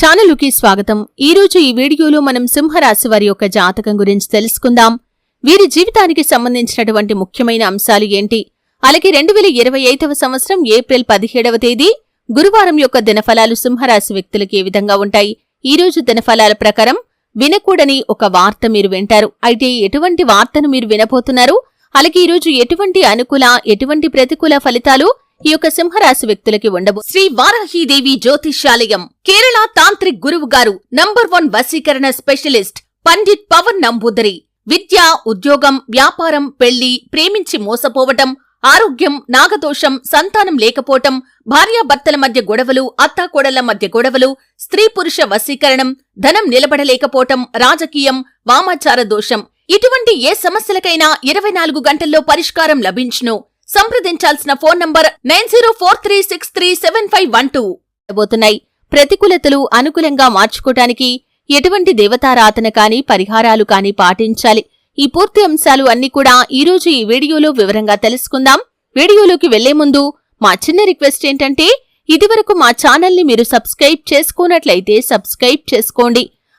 ఛానలుకి స్వాగతం. ఈరోజు ఈ వీడియోలో మనం సింహరాశి వారి యొక్క జాతకం గురించి తెలుసుకుందాం. వీరి జీవితానికి సంబంధించినటువంటి ముఖ్యమైన అంశాలు ఏంటి? అలాగే రెండు వేల ఇరవై ఐదవ సంవత్సరం ఏప్రిల్ పదిహేడవ తేదీ గురువారం యొక్క దినఫలాలు సింహరాశి వ్యక్తులకు ఏ విధంగా ఉంటాయి? ఈ రోజు దినఫలాల ప్రకారం వినకూడని ఒక వార్త మీరు వింటారు. అయితే ఎటువంటి వార్తను మీరు వినబోతున్నారు? అలాగే ఈరోజు ఎటువంటి అనుకూల ఎటువంటి ప్రతికూల ఫలితాలు ఈ యొక్క సింహరాశి వ్యక్తులకి ఉండవు శ్రీ వారాహీదేవి జ్యోతిష్యాలయం కేరళ తాంత్రిక్ గురువు గారు నంబర్ వన్ వశీకరణ స్పెషలిస్ట్ పండిత్ పవన్ నంబూదరి. విద్య ఉద్యోగం వ్యాపారం పెళ్ళి ప్రేమించి మోసపోవటం ఆరోగ్యం నాగదోషం సంతానం లేకపోవటం భార్యాభర్తల మధ్య గొడవలు అత్తాకోడళ్ళ మధ్య గొడవలు స్త్రీ పురుష వశీకరణం ధనం నిలబడలేకపోవటం రాజకీయం వామాచార దోషం ఇటువంటి ఏ సమస్యలకైనా ఇరవై నాలుగు గంటల్లో పరిష్కారం లభించును. సంప్రదించాల్సిన phone number nine zero four three six three seven five one two. బోతున్నాయి ప్రతికూలతలు అనుకూలంగా మార్చుకోటానికి ఎటువంటి దేవతారాధన కాని పరిహారాలు కాని పాటించాలి. ఈ పూర్తి అంశాలు అన్ని కూడా ఈ రోజు ఈ వీడియోలో వివరంగా తెలుసుకుందాం. వీడియోలోకి వెళ్ళే ముందు మా చిన్న రిక్వెస్ట్ ఏంటంటే ఇదివరకు మా ఛానల్ని మీరు సబ్స్క్రైబ్ చేసుకున్నట్లయితే సబ్స్క్రైబ్ చేసుకోండి.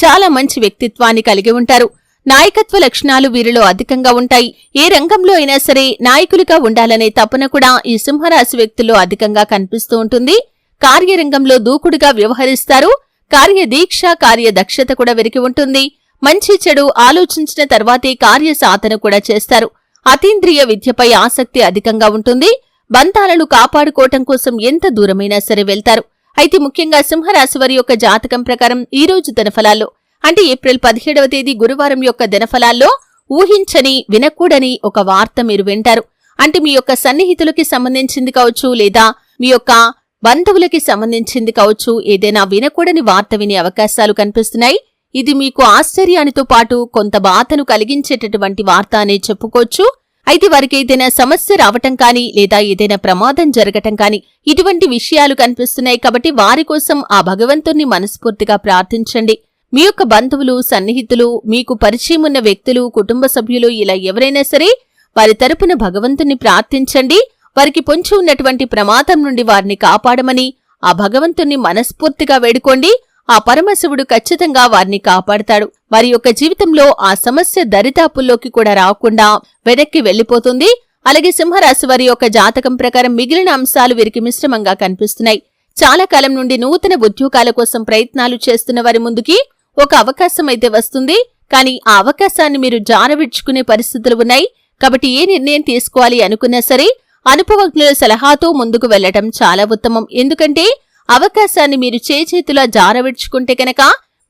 చాలా మంచి వ్యక్తిత్వాన్ని కలిగి ఉంటారు. నాయకత్వ లక్షణాలు వీరిలో అధికంగా ఉంటాయి. ఏ రంగంలో అయినా సరే నాయకులుగా ఉండాలనే తపన కూడా ఈ సింహరాశి వ్యక్తుల్లో అధికంగా కనిపిస్తూ ఉంటుంది. కార్యరంగంలో దూకుడుగా వ్యవహరిస్తారు. కార్యదీక్ష కార్యదక్షత కూడా వెరికి ఉంటుంది. మంచి చెడు ఆలోచించిన తర్వాతే కార్య సాధన కూడా చేస్తారు. అతీంద్రియ విద్యపై ఆసక్తి అధికంగా ఉంటుంది. బంధాలను కాపాడుకోవటం కోసం ఎంత దూరమైనా సరే వెళ్తారు. అయితే ముఖ్యంగా సింహరాశి వారి యొక్క జాతకం ప్రకారం ఈ రోజు దినఫలాల్లో అంటే ఏప్రిల్ పదిహేడవ తేదీ గురువారం యొక్క దినఫలాల్లో ఊహించని వినకూడని ఒక వార్త మీరు వింటారు. అంటే మీ యొక్క సన్నిహితులకి సంబంధించింది కావచ్చు లేదా మీ యొక్క బంధువులకి సంబంధించింది కావచ్చు ఏదైనా వినకూడని వార్త వినే అవకాశాలు కనిపిస్తున్నాయి. ఇది మీకు ఆశ్చర్యానితో పాటు కొంత బాధను కలిగించేటటువంటి వార్త అనే చెప్పుకోవచ్చు. అయితే వారికి ఏదైనా సమస్య రావటం కానీ లేదా ఏదైనా ప్రమాదం జరగటం కానీ ఇటువంటి విషయాలు కనిపిస్తున్నాయి కాబట్టి వారి కోసం ఆ భగవంతుణ్ణి మనస్ఫూర్తిగా ప్రార్థించండి. మీ యొక్క బంధువులు సన్నిహితులు మీకు పరిచయం ఉన్న వ్యక్తులు కుటుంబ సభ్యులు ఇలా ఎవరైనా సరే వారి తరపున భగవంతుణ్ణి ప్రార్థించండి. వారికి పొంచి ఉన్నటువంటి ప్రమాదం నుండి వారిని కాపాడమని ఆ భగవంతుణ్ణి మనస్ఫూర్తిగా వేడుకోండి. ఆ పరమశివుడు ఖచ్చితంగా వారిని కాపాడతాడు. వారి యొక్క జీవితంలో ఆ సమస్య దరిదాపుల్లోకి కూడా రాకుండా వెనక్కి వెళ్ళిపోతుంది అలాగే సింహరాశి వారి యొక్క జాతకం ప్రకారం మిగిలిన అంశాలు వీరికి మిశ్రమంగా కనిపిస్తున్నాయి. చాలా కాలం నుండి నూతన ఉద్యోగాల కోసం ప్రయత్నాలు చేస్తున్న వారి ముందుకి ఒక అవకాశం అయితే వస్తుంది. కానీ ఆ అవకాశాన్ని మీరు జారవిడ్చుకునే పరిస్థితులు ఉన్నాయి. కాబట్టి ఏ నిర్ణయం తీసుకోవాలి అనుకున్నా సరే అనుభవజ్ఞుల సలహాతో ముందుకు వెళ్ళటం చాలా ఉత్తమం. ఎందుకంటే అవకాశాన్ని మీరు చేచేతులా జారవిడ్చుకుంటే కనుక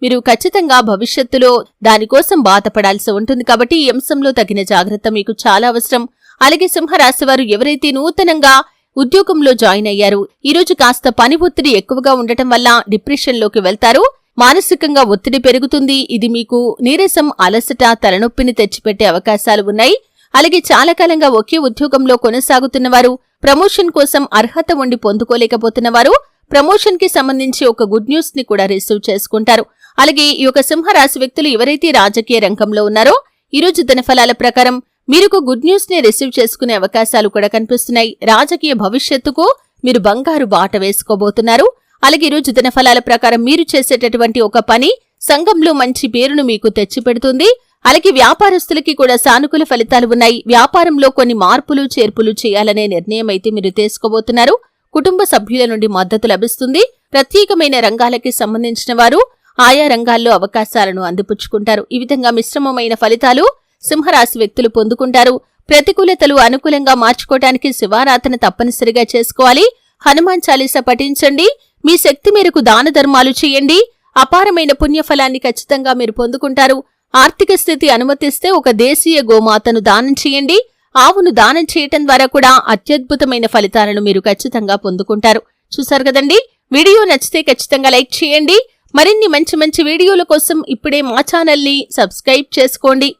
మీరు ఖచ్చితంగా భవిష్యత్తులో దానికోసం బాధపడాల్సి ఉంటుంది. కాబట్టి ఈ అంశంలో తగిన జాగ్రత్త మీకు చాలా అవసరం. అలాగే సింహరాశి వారు ఎవరైతే నూతనంగా ఉద్యోగంలో జాయిన్ అయ్యారు ఈరోజు కాస్త పని ఒత్తిడి ఎక్కువగా ఉండటం వల్ల డిప్రెషన్లోకి వెళ్తారు. మానసికంగా ఒత్తిడి పెరుగుతుంది. ఇది మీకు నీరసం అలసట తలనొప్పిని తెచ్చిపెట్టే అవకాశాలు ఉన్నాయి. అలాగే చాలా కాలంగా ఒకే ఉద్యోగంలో కొనసాగుతున్న వారు ప్రమోషన్ కోసం అర్హత ఉండి పొందుకోలేకపోతున్న వారు ప్రమోషన్కి సంబంధించి ఒక గుడ్ న్యూస్ని కూడా రిసీవ్ చేసుకుంటారు. అలాగే ఈ యొక్క సింహరాశి వ్యక్తులు ఎవరైతే రాజకీయ రంగంలో ఉన్నారో ఈరోజు దినఫలాల ప్రకారం మీరు గుడ్ న్యూస్ని రిసీవ్ చేసుకునే అవకాశాలు కూడా కనిపిస్తున్నాయి. రాజకీయ భవిష్యత్తుకు మీరు బంగారు బాట వేసుకోబోతున్నారు. అలాగే ఈ దినఫలాల ప్రకారం మీరు చేసేటటువంటి ఒక పని సంఘంలో మంచి పేరును మీకు తెచ్చిపెడుతుంది. అలాగే వ్యాపారస్తులకి కూడా సానుకూల ఫలితాలు ఉన్నాయి. వ్యాపారంలో కొన్ని మార్పులు చేర్పులు చేయాలనే నిర్ణయం అయితే మీరు తీసుకోబోతున్నారు. కుటుంబ సభ్యుల నుండి మద్దతు లభిస్తుంది. ప్రత్యేకమైన రంగాలకి సంబంధించిన వారు ఆయా రంగాల్లో అవకాశాలను అందిపుచ్చుకుంటారు. ఈ విధంగా మిశ్రమమైన ఫలితాలు సింహరాశి వ్యక్తులు పొందుకుంటారు. ప్రతికూలతలు అనుకూలంగా మార్చుకోవటానికి శివారాధన తప్పనిసరిగా చేసుకోవాలి. హనుమాన్ చాలీస పఠించండి. మీ శక్తి మేరకు దాన ధర్మాలు చేయండి. అపారమైన పుణ్యఫలాన్ని ఖచ్చితంగా మీరు పొందుకుంటారు. ఆర్థిక స్థితి అనుమతిస్తే ఒక దేశీయ గోమాతను దానం చేయండి. ఆవును దానం చేయటం ద్వారా కూడా అత్యద్భుతమైన ఫలితాలను మీరు ఖచ్చితంగా పొందుకుంటారు. చూసారు కదండి? వీడియో నచ్చితే ఖచ్చితంగా లైక్ చేయండి. మరిన్ని మంచి మంచి వీడియోల కోసం ఇప్పుడే మా ఛానల్ని సబ్స్క్రైబ్ చేసుకోండి.